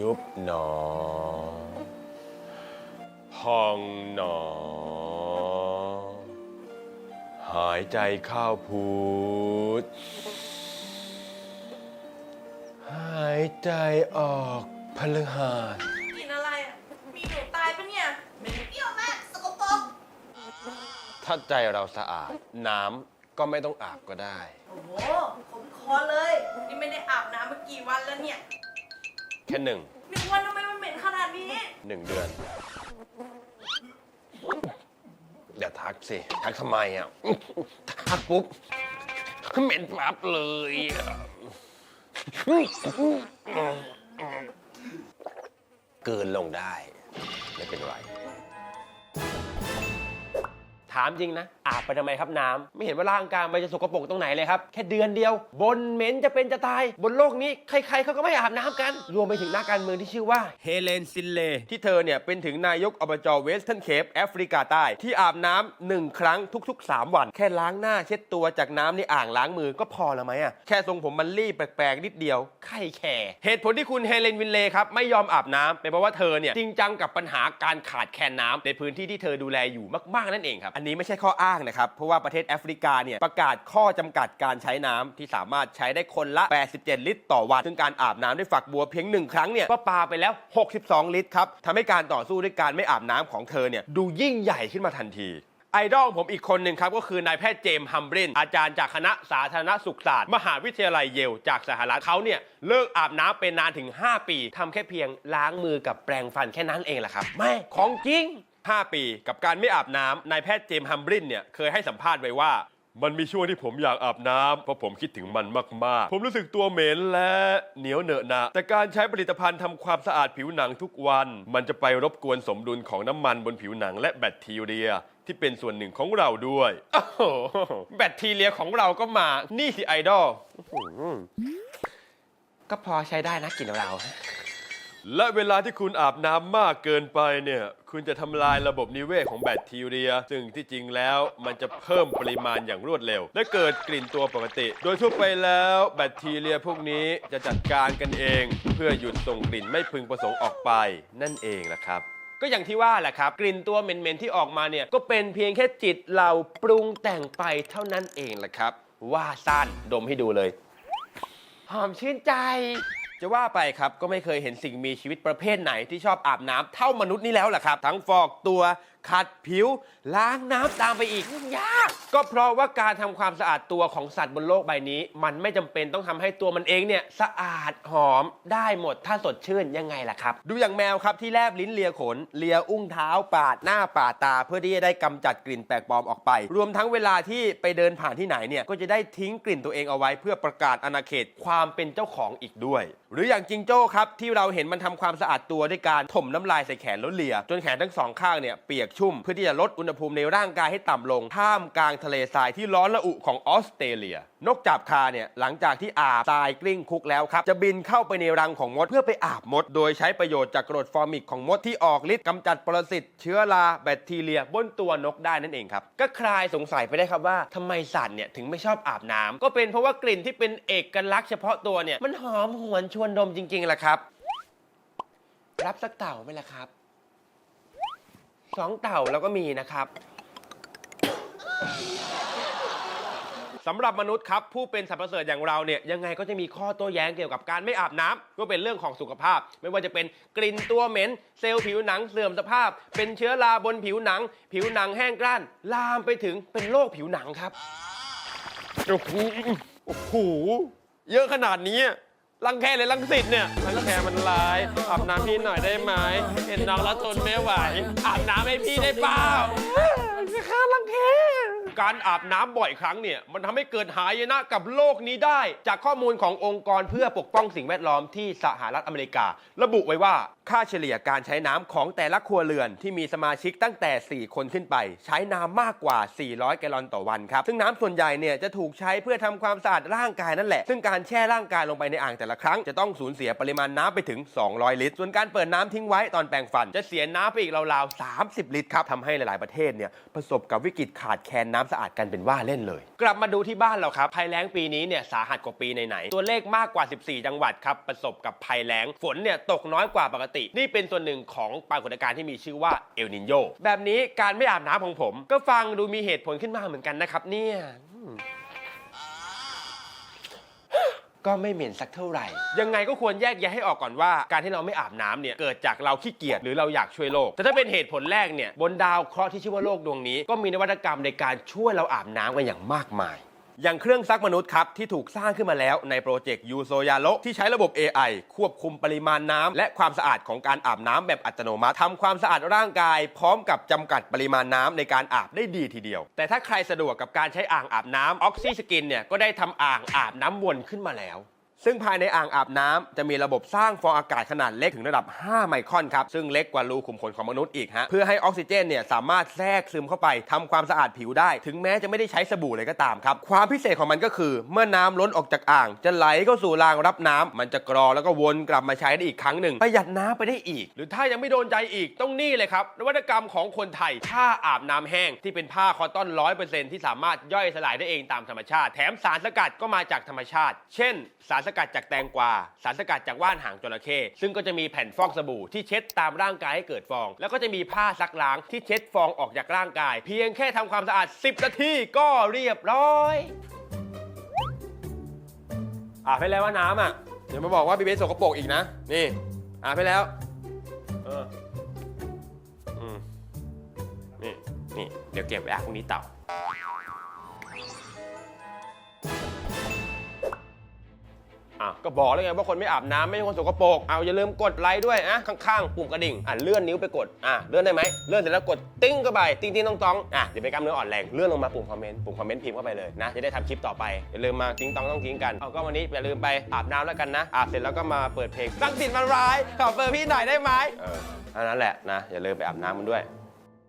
ยุบหนอ พองหนอ หายใจเข้าพูด หายใจออกพฤหัสกินอะไรอะมีหนูตายปะเนี่ยเหม็นเปรี้ยวมากสกปรกถ้าใจเราสะอาด น้ำก็ไม่ต้องอาบก็ได้ โอ้โหผมคอเลย นี่ไม่ได้อาบน้ำมากี่วันแล้วเนี่ย แค่หนึ่งหนึ่งวันทำไมมันเหม็นขนาดนี้ หนึ่งเดือน อย่าทักสิ ทักทำไมอะ ทักปุ๊บเหม็นปั๊บเลยอะเกินลงได้ ไม่เป็นไร ถามจริงนะ อาบไปทำไมครับน้ำไม่เห็นว่าร่างกายมันจะสกปรกตรงไหนเลยครับ แค่เดือนเดียว บนเหม็นจะเป็นจะตาย บนโลกนี้ใครๆเขาก็ไม่อาบน้ำกัน รวมไปถึงนักการเมืองที่ชื่อว่าเฮเลนซินเลที่เธอเนี่ยเป็นถึงนายกอบจเวสเทิร์นเคปแอฟริกาใต้ ที่อาบน้ำหนึ่งครั้งทุก ๆ 3 วัน แค่ล้างหน้าเช็ดตัวจากน้ำในอ่างล้างมือก็พอแล้วไหมอะแค่ทรงผมมันรีบแปลกๆนิดเดียวใครแคร์เหตุผลที่คุณเฮเลนวินเลครับไม่ยอมอาบน้ำเป็นเพราะว่าเธอเนี่ยจริงจังกับปัญหาการขาดแคลนน้ำในพื้นที่ที่เธอดูแลอยู่มากๆนั่นเองครับอันนี้ไม่ใช่ข้ออ้างนะครับ เพราะว่าประเทศแอฟริกาเนี่ยประกาศข้อจำกัดการใช้น้ำที่สามารถใช้ได้คนละ 87 ลิตร ต่อวัน ซึ่งการอาบน้ำด้วยฝักบัวเพียงหนึ่งครั้งเนี่ยก็ปาไปแล้ว 62 ลิตรครับทำให้การต่อสู้ด้วยการไม่อาบน้ำของเธอเนี่ยดูยิ่งใหญ่ขึ้นมาทันทีไอดอลผมอีกคนหนึ่งครับ ก็คือนายแพทย์เจมส์ฮัมบริน อาจารย์จากคณะสาธารณสุขศาสตร์ มหาวิทยาลัยเยล จากสหรัฐเขาเนี่ย เลิกอาบน้ำเป็นนานถึง 5 ปีทำแค่เพียงล้างมือกับแปรงฟันแค่นั้นเองแหละครับ ไม่ ของจริง 5 ปี กับการไม่อาบน้ำนายแพทย์เจมส์ฮัมบรินเนี่ยเคยให้สัมภาษณ์ไว้ว่า มันมีช่วงที่ผมอยากอาบน้ำเพราะผมคิดถึงมันมาก ๆ ผมรู้สึกตัวเหม็นและเหนียวเหนอะหนะ แต่การใช้ผลิตภัณฑ์ทำความสะอาดผิวหนังทุกวัน มันจะไปรบกวนสมดุลของน้ำมันบนผิวหนังและแบคทีเรียที่เป็นส่วนหนึ่งของเราด้วยโอ้โหแบคทีเรียของเราก็มา นี่สิไอดอลก็พอใช้ได้นะกลิ่นเรา และเวลาที่คุณอาบน้ำมากเกินไปเนี่ย คุณจะทำลายระบบนิเวศของแบคทีเรีย ซึ่งที่จริงแล้วมันจะเพิ่มปริมาณอย่างรวดเร็ว และเกิดกลิ่นตัวปกติ โดยทั่วไปแล้วแบคทีเรียพวกนี้จะจัดการกันเอง เพื่อหยุดส่งกลิ่นไม่พึงประสงค์ออกไป นั่นเองนะครับก็อย่างที่ว่าแหละครับ กลิ่นตัวเหม็นๆที่ออกมาเนี่ย ก็เป็นเพียงแค่จิตเราปรุงแต่งไปเท่านั้นเองแหละครับ ว่าสั้นดมให้ดูเลย หอมชื่นใจ จะว่าไปครับก็ไม่เคยเห็นสิ่งมีชีวิตประเภทไหนที่ชอบอาบน้ำเท่ามนุษย์นี่แล้วแหละครับ ทั้งฟอกตัว ขัดผิว ล้างน้ำตามไปอีกยาก ก็เพราะว่าการทำความสะอาดตัวของสัตว์บนโลกใบนี้ มันไม่จำเป็นต้องทำให้ตัวมันเองเนี่ยสะอาดหอมได้หมดถ้าสดชื่นยังไงล่ะครับ ดูอย่างแมวครับที่แลบลิ้นเลียขน เลียอุ้งเท้าปาดหน้าปาดตา เพื่อที่จะได้กำจัดกลิ่นแปลกปลอมออกไป รวมทั้งเวลาที่ไปเดินผ่านที่ไหนเนี่ยก็จะได้ทิ้งกลิ่นตัวเองเอาไว้ เพื่อประกาศอาณาเขตความเป็นเจ้าของอีกด้วย หรืออย่างจิงโจ้ครับที่เราเห็นมันทำความสะอาดตัวด้วยการถมน้ำลายใส่แขนแล้วเลีย จนแขนทั้งสองข้างเนี่ยเปียกชุ่ม เพื่อที่จะลดอุณหภูมิในร่างกายให้ต่ำลง ท่ามกลางทะเลทรายที่ร้อนระอุของออสเตรเลีย นกจับคาเนี่ยหลังจากที่อาบทรายกลิ้งคุกแล้วครับ จะบินเข้าไปในรังของมดเพื่อไปอาบมด โดยใช้ประโยชน์จากกรดฟอร์มิกของมดที่ออกฤทธิ์กำจัดปรสิตเชื้อราแบคทีเรีย บนตัวนกได้นั่นเองครับก็คลายสงสัยไปได้ครับว่าทำไมสัตว์เนี่ยถึงไม่ชอบอาบน้ำก็เป็นเพราะว่ากลิ่นที่เป็นเอกลักษณ์เฉพาะตัวเนี่ยมันหอมหวนชวนดมจริงๆแหละครับ รับสักเต่าไหมล่ะครับ สองเต่าแล้วก็มีนะครับสำหรับมนุษย์ครับ ผู้เป็นสรรพเสริฐอย่างเราเนี่ยยังไงก็จะมีข้อโต้แย้งเกี่ยวกับการไม่อาบน้ำก็เป็นเรื่องของสุขภาพ ไม่ว่าจะเป็นกลิ่นตัวเหม็น เซลล์ผิวหนังเสื่อมสภาพ เป็นเชื้อราบนผิวหนัง ผิวหนังแห้งกร้าน ลามไปถึงเป็นโรคผิวหนังครับ โอ้โหโอ้โหเยอะขนาดนี้ รังแคเลยรังสิตเนี่ยรังแคมันร้ายอาบน้ำพี่หน่อยได้ไหมเห็นน้องแล้วทนไม่ไหวอาบน้ำให้พี่ได้เปล่าค่ารังแค การอาบน้ำบ่อยครั้งเนี่ย มันทำให้เกิดหายนะกับโลกนี้ได้ จากข้อมูลขององค์กรเพื่อปกป้องสิ่งแวดล้อมที่สหรัฐอเมริกา ระบุไว้ว่าค่าเฉลี่ยการใช้น้ำของแต่ละครัวเรือนที่มีสมาชิกตั้งแต่ 4 คนขึ้นไป ใช้น้ำมากกว่า 400 แกลลอนต่อวันครับ ซึ่งน้ำส่วนใหญ่เนี่ยจะถูกใช้เพื่อทำความสะอาดร่างกายนั่นแหละ ซึ่งการแช่ร่างกายลงไปในอ่างแต่ละครั้งจะต้องสูญเสียปริมาณน้ำไปถึง 200 ลิตร ส่วนการเปิดน้ำทิ้งไว้ตอนแปรงฟัน จะเสียน้ำไปอีกราวๆ 30 ลิตรครับทำให้หลายๆประเทศเนี่ยประสบกับวิกฤตขาดแคลนน้ำำสะอาดกันเป็นว่าเล่นเลย กลับมาดูที่บ้านเราครับภัยแล้งปีนี้เนี่ยสาหัสกว่าปีไหนๆตัวเลขมากกว่า 14 จังหวัดครับประสบกับภัยแล้งฝนเนี่ยตกน้อยกว่าปกติ นี่เป็นส่วนหนึ่งของปรากฏการณ์ที่มีชื่อว่าเอลนินโยแบบนี้การไม่อาบน้ำของผม ก็ฟังดูมีเหตุผลขึ้นมาเหมือนกันนะครับเนี่ย ก็ไม่เหม็นสักเท่าไหร่ ยังไงก็ควรแยกแยะให้ออกก่อนว่า การที่เราไม่อาบน้ำเนี่ยเกิดจากเราขี้เกียจหรือเราอยากช่วยโลก แต่ถ้าเป็นเหตุผลแรกเนี่ยบนดาวเคราะห์ที่ชื่อว่าโลกดวงนี้ ก็มีนวัตกรรมในการช่วยเราอาบน้ำกันอย่างมากมาย อย่างเครื่องซักมนุษย์ครับที่ถูกสร้างขึ้นมาแล้วในโปรเจกต์ยูโซยาโลที่ใช้ระบบ AI ควบคุมปริมาณน้ำและความสะอาดของการอาบน้ำแบบอัตโนมัติทำความสะอาดร่างกาย พร้อมกับจำกัดปริมาณน้ำในการอาบได้ดีทีเดียว แต่ถ้าใครสะดวกกับการใช้อ่างอาบน้ำออกซิสกินเนี่ยก็ได้ทำอ่างอาบน้ำวนขึ้นมาแล้ว ซึ่งภายในอ่างอาบน้ำจะมีระบบสร้างฟองอากาศขนาดเล็กถึงระดับ 5 ไมครอนครับ ซึ่งเล็กกว่ารูขุมขนของมนุษย์อีกฮะ เพื่อให้ออกซิเจนเนี่ยสามารถแทรกซึมเข้าไปทำความสะอาดผิวได้ ถึงแม้จะไม่ได้ใช้สบู่เลยก็ตามครับ ความพิเศษของมันก็คือ เมื่อน้ำล้นออกจากอ่าง จะไหลเข้าสู่รางรับน้ำมันจะกรอแล้วก็วนกลับมาใช้ได้อีกครั้งหนึ่งประหยัดน้ำไปได้อีก หรือถ้ายังไม่โดนใจอีกต้องนี่เลยครับนวัตกรรมของคนไทยผ้าอาบน้ำแห้ง ที่เป็นผ้าคอตตอนร้อยเปอร์เซ็นที่สามารถย่อยสลายได้เองตามธรรมชาติ แถมสารสกัดก็มาจากธรรมชาติ เช่นสารสกัดจากแตงกวา สารสกัดจากว่านหางจระเข้ซึ่งก็จะมีแผ่นฟอกสบู่ที่เช็ดตามร่างกายให้เกิดฟอง แล้วก็จะมีผ้าซักล้างที่เช็ดฟองออกจากร่างกาย เพียงแค่ทำความสะอาด 10 นาทีก็เรียบร้อยอาบให้แล้วว่าน้ำอะเดี๋ยวมาบอกว่าบีเบสสกปรกอีกนะ นี่อาบให้แล้ว เออ อืม นี่ นี่ เดี๋ยวเก็บไว้อาบพรุ่งนี้เต่า อะก็บอกแล้วไงว่าคนไม่อาบน้ำไม่ใช่คนสกปรกเอาอย่าลืมกดไลค์ด้วยนะข้างๆปุ่มกระดิ่งอะเลื่อนนิ้วไปกดอะเลื่อนได้ไหมเลื่อนเสร็จแล้วกดติ้งเข้าไปติ้งติ้งต้องต้องอะเดี๋ยวไปกล้ามเนื้ออ่อนแรงเลื่อนลงมาปุ่มคอมเมนต์ปุ่มคอมเมนต์พิมพ์เข้าไปเลยนะจะได้ทำคลิปต่อไปอย่าลืมมาติ้งต้องต้องทิ้งกันเอาก็วันนี้อย่าลืมไปอาบน้ำแล้วกันนะอาบเสร็จแล้วก็มาเปิดเพลงสังสิทธิ์มันร้ายขอเปิดพี่หน่อยได้ไหมเออเท่นั้นแหละนะอย่าลืมไปอาบน้ำมันด้วย